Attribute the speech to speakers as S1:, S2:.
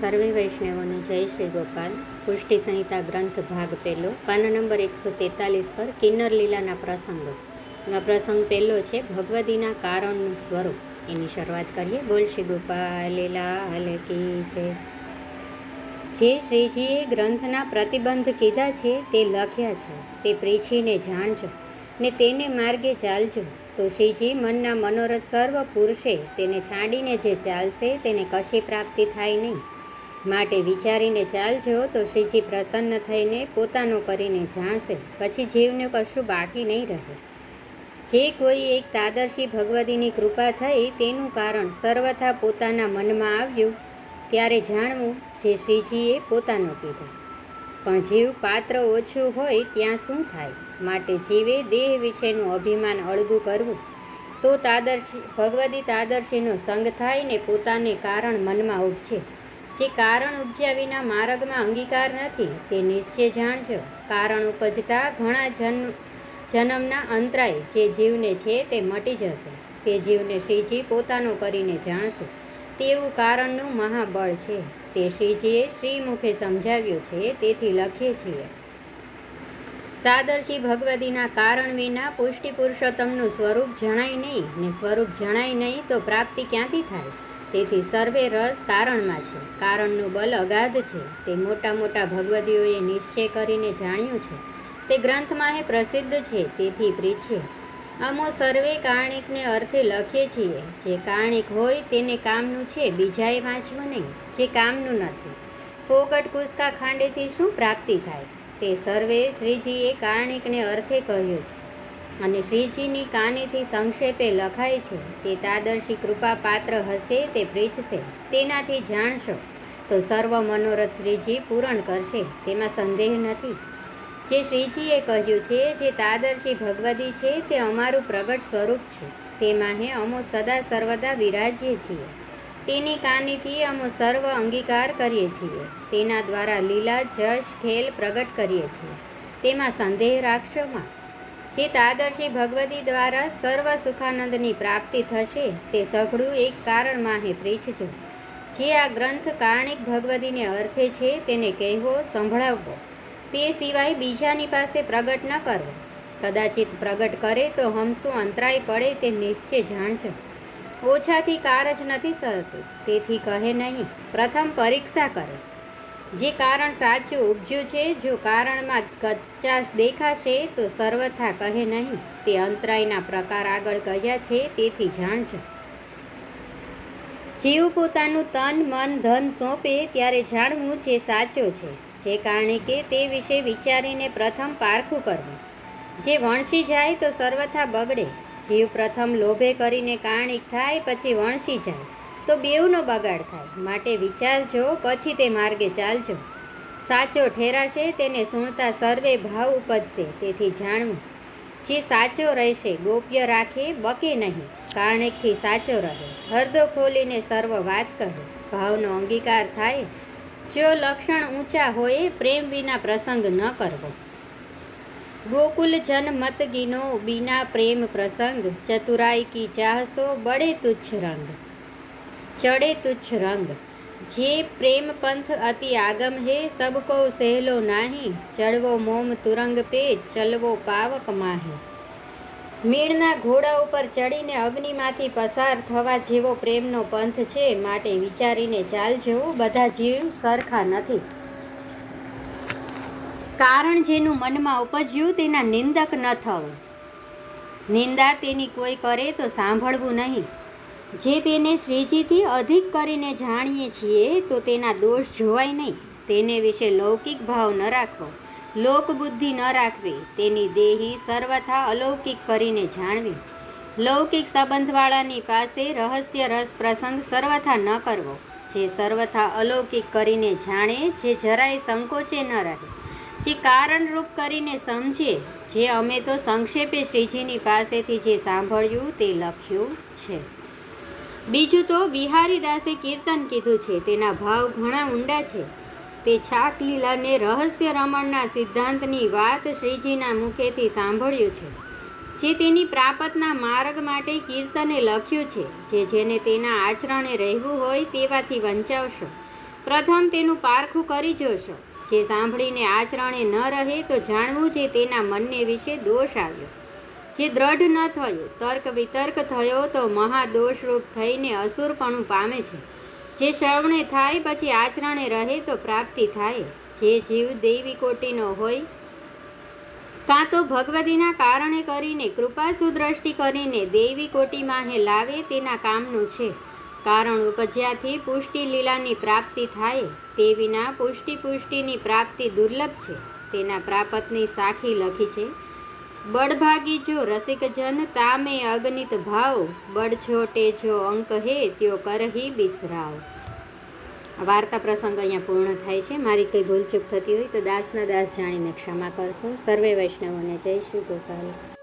S1: સર્વે વૈષ્ણવોને જય શ્રી ગોપાલ. પુષ્ટિ સંહિતા ગ્રંથ ભાગ પહેલો. પાના નંબર એકસો તેતાલીસ પર કિન્નર લીલાના પ્રસંગો. આ પ્રસંગ પહેલો છે ભગવદીના કારણનું સ્વરૂપ. એની શરૂઆત કરીએ. બોલ શ્રી ગોપાલ, લીલા કી છે જે શ્રીજીએ ગ્રંથના પ્રતિબંધ કીધા છે તે લખ્યા છે. તે પ્રીછીને જાણજો ને તેને માર્ગે ચાલજો. તો શ્રીજી મનના મનોરથ સર્વ પુરુષે તેને છાડીને જે ચાલશે તેને કશી પ્રાપ્તિ થાય નહીં. માટે વિચારીને ચાલજો તો શ્રીજી પ્રસન્ન થઈને પોતાનો કરીને જાણશે. પછી જીવને કશું બાકી નહીં રહે. જે કોઈ એક તાદર્શી ભગવતીની કૃપા થઈ તેનું કારણ સર્વથા પોતાના મનમાં આવ્યું, ત્યારે જાણવું જે શ્રીજીએ પોતાનો કીધો. પણ જીવ પાત્ર ઓછું હોય ત્યાં શું થાય? માટે જીવે દેહ વિશેનું અભિમાન અળગું કરવું. તો તાદર્શી ભગવતી તાદર્શીનો સંગ થાય ને પોતાને કારણ મનમાં ઉપજે. જે કારણ ઉપજ્યા વિના માર્ગમાં અંગીકાર નથી, તે નિશ્ચય જાણજો. કારણ ઉપજતા ઘણા જન્મ, જન્મના અંતરાય જે જીવને છે તે મટી જશે. તે જીવને શ્રીજી પોતાનો કરીને જાણશે. તેવું કારણનું મહાબળ છે. તે શ્રીજીએ શ્રીમુખે સમજાવ્યું છે, તેથી લખીએ છીએ. તાદર્શી ભગવતીના કારણ વિના પુષ્ટિ પુરુષોત્તમનું સ્વરૂપ જણાય નહીં ને સ્વરૂપ જણાય નહીં તો પ્રાપ્તિ ક્યાંથી થાય? તેથી સર્વે રસ કારણમાં છે. કારણનું બલ અગાધ છે. તે મોટા મોટા ભગવદીઓએ નિશ્ચય કરીને જાણ્યું છે. તે ગ્રંથમાં એ પ્રસિદ્ધ છે. તેથી પ્રીછે અમો સર્વે કારણિકને અર્થે લખીએ છીએ. જે કારણિક હોય તેને કામનું છે. બીજાએ વાંચવું નહીં. જે કામનું નથી. ફોકટ કુસકા ખાંડેથી શું પ્રાપ્તિ થાય? તે સર્વે શ્રીજીએ કારણિકને અર્થે કહ્યું છે. અને શ્રીજીની કાનેથી સંક્ષેપે લખાય છે, તે તાદર્શી કૃપા પાત્ર હશે, તે પ્રીચશે, તેનાથી જાણશો તો સર્વ મનોરથ શ્રીજી પૂરણ કરશે, તેમાં સંદેહ નથી. જે શ્રીજીએ કહ્યું છે, જે તાદર્શી ભગવદી છે, તે અમારું પ્રગટ સ્વરૂપ છે. તેમાં હે અમો સદા સર્વદા વિરાજીએ છીએ. તેની કાનીથી અમો સર્વ અંગીકાર કરીએ છીએ. તેના દ્વારા લીલા, જશ, ખેલ પ્રગટ કરીએ છીએ. તેમાં સંદેહ રાખશોમાં જે તાદર્શી ભગવતી દ્વારા સર્વ સુખાનંદની પ્રાપ્તિ થશે, તે સઘળું એક કારણ માહે પ્રીછજો જે આ ગ્રંથ કારણિક ભગવતીને અર્થે છે, તેને કહેવો, સંભળાવવો. તે સિવાય બીજાની પાસે પ્રગટ ન કરવો. કદાચિત પ્રગટ કરે તો હમશું અંતરાય પડે તે નિશ્ચય જાણજો. ઓછાથી કાર જ નથી સરતું તેથી કહે નહીં, પ્રથમ પરીક્ષા કરે. જે કારણ સાચું ઉપજ્યું છે, જો કારણમાં કચાશ દેખાશે, તો સર્વથા કહે નહીં. તે અંતરાયના પ્રકાર આગળ કહ્યા છે, તેથી જાણજો જીવ પોતાનું તન, મન, ધન સોંપે ત્યારે જાણવું જે સાચો છે, જે કારણે કે તે વિશે વિચારીને પ્રથમ પારખું કરવું. જે વણસી જાય તો સર્વથા બગડે. જીવ પ્રથમ લોભે કરીને કારણિક થાય, પછી વણસી જાય. તો બેઉનો બગાડ થાય. માટે વિચારજો પછી તે માર્ગે ચાલજો. સાચો ઠેરાશે, તેને સુણતા સર્વે ભાવ ઉપજશે. તેથી જાણવું, જે સાચો રહેશે, ગોપ્ય રાખે, બકે નહીં. કારણેકથી સાચો રહે. હરદો ખોલીને સર્વ વાત કહે ભાવનો અંગીકાર થાય. જો લક્ષણ ઊંચા હોય, પ્રેમ વિના પ્રસંગ ન કરવો. ગોકુલ જન મત ગીનો, બીના પ્રેમ પ્રસંગ. ચતુરાઈ કી ચાહસો બડે તુચ્છ રંગ. ચડે તુચ્છ રંગ. જે પ્રેમ પંથ અતિ આગમ હે સબ કો સહેલો નાહી. ચડવો મોમ તુરંગ પે, ચલવો પાવક માહે. મીણના ઘોડા ઉપર ચડીને અગ્નિમાંથી પસાર થવા જેવો પ્રેમનો પંથ છે, માટે વિચારીને ચાલ જેવું બધા જીવ સરખા નથી. કારણ જેનું મનમાં ઉપજ્યું, તેના નિંદક ન થવું. નિંદા તેની કોઈ કરે તો સાંભળવું નહીં. જે તેને શ્રીજીથી અધિક કરીને જાણીએ છીએ, તો તેના દોષ જોવાય નહીં. તેને વિશે લૌકિક ભાવ ન રાખવો લોકબુદ્ધિ ન રાખવી. તેની દેહી સર્વથા અલૌકિક કરીને જાણવી. લૌકિક સંબંધવાળાની પાસે રહસ્ય રસ પ્રસંગ સર્વથા ન કરવો. જે સર્વથા અલૌકિક કરીને જાણે, જે જરાય સંકોચે ન રહે. જે કારણરૂપ કરીને સમજે, જે અમે તો સંક્ષેપે શ્રીજીની પાસેથી જે સાંભળ્યું તે લખ્યું છે. બીજું તો બિહારીદાસે કીર્તન કીધું છે. તેના ભાવ ઘણા ઊંડા છે. તે છાક લીલાને રહસ્ય રમણના સિદ્ધાંતની વાત શ્રીજીના મુખેથી સાંભળ્યું છે. જે તેની પ્રાપતના માર્ગ માટે કીર્તને લખ્યું છે. જે જેને તેના આચરણે રહેવું હોય તેવાથી વંચાવશો. પ્રથમ તેનું પારખું કરી જોશો. જે સાંભળીને આચરણે ન રહે તો જાણવું જે તેના મનને વિશે દોષ આવ્યો. જે દ્રઢ ન થયું, તર્ક વિતર્ક થયો તો મહાદોષરૂપ થઈને અસુરપણું પામે છે. જે શ્રવણે થાય પછી આચરણે રહે તો પ્રાપ્તિ થાય. જે જીવ દૈવી કોટીનો હોય, કાં તો ભગવતીના કારણે કરીને, કૃપા સુદ્રષ્ટિ કરીને દૈવી કોટીમાં હે લાવે તેના કામનું છે. કારણ ઉપજ્યાથી પુષ્ટિ લીલાની પ્રાપ્તિ થાય, તે વિના પુષ્ટિ પુષ્ટિની પ્રાપ્તિ દુર્લભ છે. તેના પ્રાપતની સાખી લખી છે બળભાગી જો રસિક જન, તામે અગણિત ભાવ. બળ છોટે જો અંક હે, ત્યો કરહી બિસરાવ. વાર્તા પ્રસંગ અહીંયા પૂર્ણ થાય છે. મારી કંઈ ભૂલચૂક થતી હોય તો દાસના દાસ જાણીને ક્ષમા કરશો. સર્વે વૈષ્ણવોને જય શ્રી ગોપાલ.